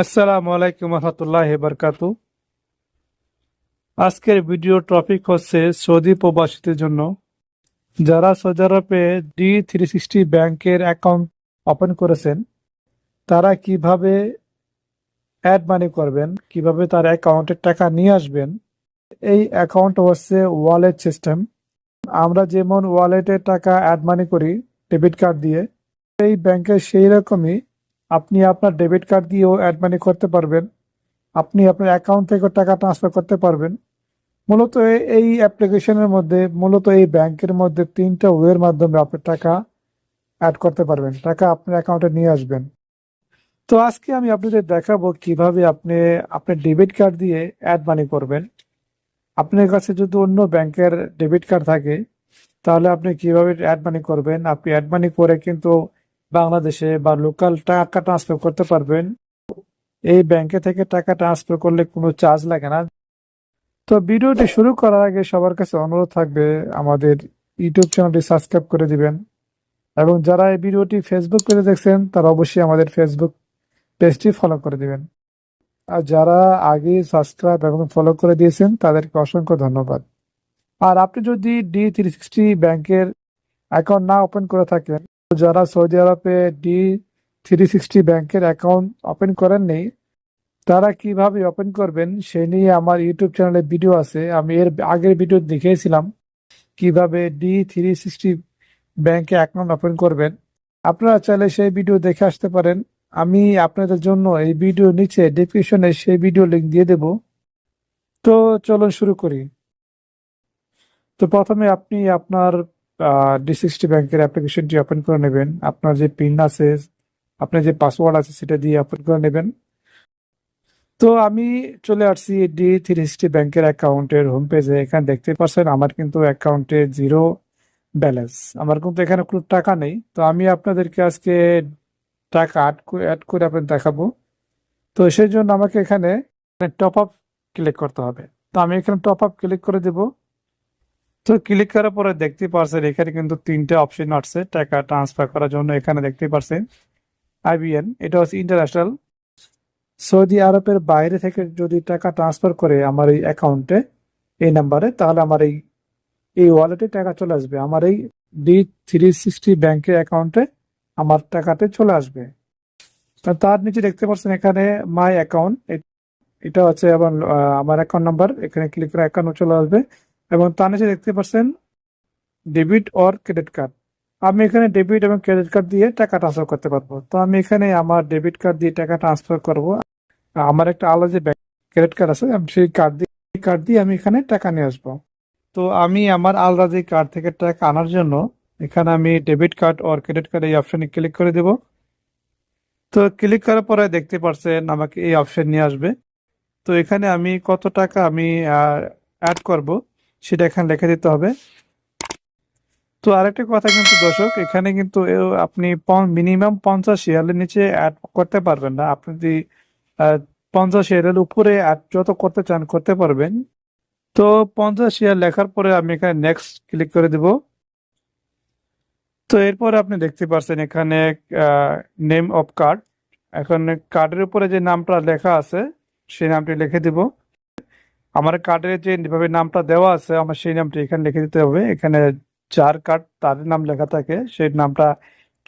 আসসালামু আলাইকুম রহমতুল্লাহ বরকাতু আজকের ভিডিও টপিক হচ্ছে সৌদি প্রবাসীদের জন্য। যারা সৌদি আরবে ডি থ্রি সিক্সটি ব্যাংকের অ্যাকাউন্ট ওপেন করেছেন, তারা কীভাবে অ্যাড মানি করবেন, কীভাবে তার অ্যাকাউন্টের টাকা নিয়ে আসবেন, এই অ্যাকাউন্ট হচ্ছে ওয়ালেট সিস্টেম। আমরা যেমন ওয়ালেটে টাকা অ্যাড মানি করি, ডেবিট কার্ড দিয়ে, এই ব্যাংকে সেই রকমই আপনি আপনার ডেবিট কার্ড দিয়েও অ্যাড মানি করতে পারবেন। আপনি আপনার অ্যাকাউন্ট থেকে টাকা ট্রান্সফার করতে পারবেন। মূলত এই অ্যাপ্লিকেশনের মধ্যে, মূলত এই ব্যাংকের মধ্যে তিনটা ওয়ের মাধ্যমে আপনি টাকা অ্যাড করতে পারবেন। টাকা আপনার অ্যাকাউন্টে নিয়ে আসবেন। তো আজকে আমি আপনাদের দেখাবো কীভাবে আপনি আপনার ডেবিট কার্ড দিয়ে অ্যাড মানি করবেন। আপনার কাছে যদি অন্য ব্যাংকের ডেবিট কার্ড থাকে, তাহলে আপনি কীভাবে অ্যাড মানি করবেন? আপনি অ্যাড মানি করে কিন্তু বাংলাদেশে বা লোকাল টাকা ট্রান্সফার করতে পারবেন। এই ব্যাংকে থেকে টাকা ট্রান্সফার করলে কোনো চার্জ লাগে না। তো ভিডিওটি শুরু করার আগে সবার কাছে অনুরোধ থাকবে, আমাদের ইউটিউব চ্যানেলটি সাবস্ক্রাইব করে দিবেন। এবং যারা এই ভিডিওটি ফেসবুক পেজে দেখছেন, তারা অবশ্যই আমাদের ফেসবুক পেজটি ফলো করে দিবেন। আর যারা আগে সাবস্ক্রাইব এবং ফলো করে দিয়েছেন, তাদেরকে অসংখ্য ধন্যবাদ। আর আপনি যদি ডি থ্রি সিক্সটি ব্যাংকের অ্যাকাউন্ট না ওপেন করে থাকেন যারা সৌদি আরবে ডি থ্রি সিক্সটি ব্যাংকের অ্যাকাউন্ট ওপেন করেননি তারা কীভাবে ওপেন করবেন সে নিয়ে আমার ইউটিউব চ্যানেলে ভিডিও আছে। আমি এর আগের ভিডিও দেখিয়েছিলাম কীভাবে ডি থ্রি সিক্সটি ব্যাংকে অ্যাকাউন্ট ওপেন করবেন। আপনারা চাইলে সেই ভিডিও দেখে আসতে পারেন। আমি আপনাদের জন্য এই ভিডিও নিচে ডিসক্রিপশনে সেই ভিডিও লিংক দিয়ে দেব। তো চলুন শুরু করি। তো প্রথমে আপনি আপনার ডি সিক্সটি ব্যাংকের অ্যাপ্লিকেশনটি ওপেন করে নেবেন। আপনার যে পিন আছে, আপনার যে পাসওয়ার্ড আছে, সেটা দিয়ে ওপেন করে নেবেন। তো আমি চলে আসছি ডি থ্রি সিক্সটি ব্যাংকের অ্যাকাউন্টের হোম পেজে এখানে দেখতে পাচ্ছেন, আমার কিন্তু অ্যাকাউন্টে জিরো ব্যালেন্স আমার কিন্তু এখানে কোনো টাকা নেই। তো আমি আপনাদেরকে আজকে টাকা অ্যাড করে আপনাদের দেখাবো। তো সেই জন্য আমাকে এখানে টপ আপ ক্লিক করতে হবে। তো আমি এখানে টপ আপ ক্লিক করে দেবো। তো ক্লিক করার পরে দেখতে পারছেন, এখানে কিন্তু তিনটে অপশন আসছে, টাকা ট্রান্সফার করার জন্য এখানে দেখতে পারছেন। আইবিএন এটা হচ্ছে ইন্টারন্যাশনাল সৌদি আরবের বাইরে থেকে যদি টাকা ট্রান্সফার করে আমার এই অ্যাকাউন্টে এই নাম্বারে তাহলে আমার এই এই ওয়ালেটে টাকা চলে আসবে। আমার এই ডি থ্রি সিক্সটি ব্যাংকের অ্যাকাউন্টে আমার টাকাতে চলে আসবে। তার নিচে দেখতে পাচ্ছেন এখানে মাই অ্যাকাউন্ট এটা হচ্ছে আমার অ্যাকাউন্ট নাম্বার এখানে ক্লিক করে অ্যাকাউন্ট চলে আসবে। এবং তার নিচে দেখতে পাচ্ছেন ডেবিট অর ক্রেডিট কার্ড আমি এখানে ডেবিট এবং ক্রেডিট কার্ড দিয়ে টাকা ট্রান্সফার করতে পারব। তো আমি এখানে আমার ডেবিট কার্ড দিয়ে টাকা ট্রান্সফার করব। আমার একটা আলাদা যে ক্রেডিট কার্ড আছে, আমি সেই কার্ড দিয়ে কার্ড দিয়ে আমি এখানে টাকা নিয়ে আসব। তো আমি আমার আলাদা যে কার্ড থেকে টাকা আনার জন্য এখানে আমি debit card or credit card এই অপশনে ক্লিক করে দেব। তো ক্লিক করার পরে দেখতে পাচ্ছেন আমাকে এই অপশন নিয়ে আসবে। তো এখানে আমি কত টাকা আমি অ্যাড করব। সেটা এখানে লিখে দিতে হবে। তো আরেকটা কথা কিন্তু দর্শক, এখানে কিন্তু আপনি মিনিমাম পঞ্চাশ শেয়ারের নিচে অ্যাড করতে পারবেন না। আপনি যদি পঞ্চাশ শেয়ারের উপরে অ্যাড যত করতে চান করতে পারবেন। তো পঞ্চাশ শেয়ার লেখার পরে আমি এখানে নেক্সট ক্লিক করে দেব। তো এরপরে আপনি দেখতে পাচ্ছেন এখানে নেম অফ কার্ড এখন কার্ডের উপরে যে নামটা লেখা আছে, সেই নামটি লিখে দিব। আমার কার্ডের যেভাবে নামটা দেওয়া আছে, আমার সেই নামটি এখানে লিখে দিতে হবে। এখানে যার কার্ড তাদের নাম লেখা থাকে, সেই নামটা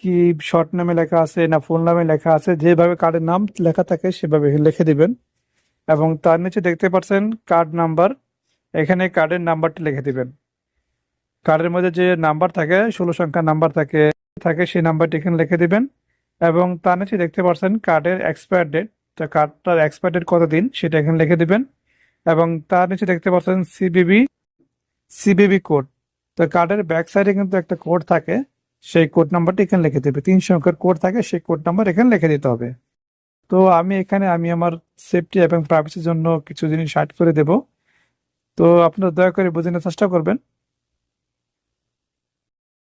কি শর্ট নামে লেখা আছে না ফুল নামে লেখা আছে, যেভাবে কার্ডের নাম লেখা থাকে সেভাবে লিখে দিবেন। এবং তার নিচে দেখতে পাচ্ছেন কার্ড নাম্বার এখানে কার্ডের নাম্বারটি লিখে দিবেন। কার্ডের মধ্যে যে নাম্বার থাকে, ষোলো সংখ্যা নাম্বার থাকে থাকে সেই নাম্বারটি এখানে লিখে দিবেন। এবং তার নিচে দেখতে পাচ্ছেন কার্ডের এক্সপায়ার ডেট তো কার্ডটার এক্সপায়ার ডেট কতদিন সেটা এখানে লিখে দিবেন। এবং তার নিচে দেখতে পাচ্ছেন সিবিবি সিবিবি কোড তো কার্ডের ব্যাক সাইডে কিন্তু একটা কোড থাকে, সেই কোড নাম্বারটি এখানে লিখে দেবে। তিন সংখ্যার কোড থাকে, সেই কোড নাম্বার এখানে লিখে দিতে হবে। তো আমি এখানে, আমি আমার সেফটি এবং প্রাইভেসির জন্য কিছু জিনিস অ্যাড করে দেব। তো আপনারা দয়া করে বুঝে নেওয়ার চেষ্টা করবেন।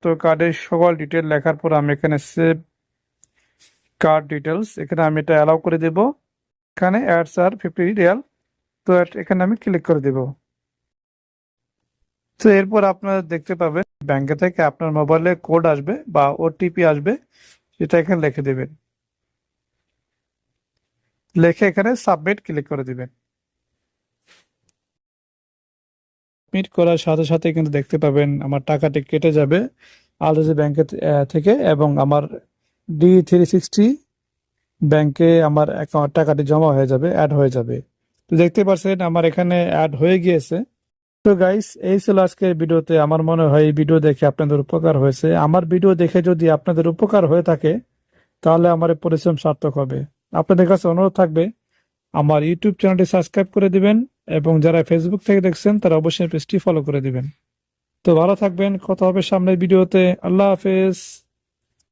তো কার্ডের সকল ডিটেল লেখার পর আমি এখানে সেভ কার্ড ডিটেলস এখানে আমি এটা অ্যালাউ করে দেব। এখানে অ্যাডস আর ফিফটি রিয়াল তো এখানে আমি ক্লিক করে দেব। তো এরপর আপনারা দেখতে পাবেন ব্যাংকে থেকে আপনার মোবাইলে কোড আসবে বা ওটিপি আসবে, সেটা এখানে লিখে দেবেন। লিখে এখানে সাবমিট ক্লিক করে দিবেন। সাবমিট করার সাথে সাথে কিন্তু দেখতে পাবেন আমার টাকাটি কেটে যাবে আলরাজি ব্যাংকের থেকে এবং আমার ডি থ্রি সিক্সটি ব্যাংকে আমার টাকাটি জমা হয়ে যাবে অ্যাড হয়ে যাবে। তো দেখতে পাচ্ছেন আমার এখানে অ্যাড হয়ে গিয়েছে। তো গাইস এই ছিল আজকের ভিডিওতে। আমার মনে হয় এই ভিডিও দেখে আপনাদের উপকার হয়েছে। আমার ভিডিও দেখে যদি আপনাদের উপকার হয়ে থাকে, তাহলে আমার পরিশ্রম সার্থক হবে। আপনাদের কাছে অনুরোধ থাকবে, আমার ইউটিউব চ্যানেলটি সাবস্ক্রাইব করে দিবেন এবং যারা ফেসবুক থেকে দেখছেন, তারা অবশ্যই পেজটি ফলো করে দিবেন। তো ভালো থাকবেন। কথা হবে সামনের ভিডিওতে আল্লাহ হাফেজ।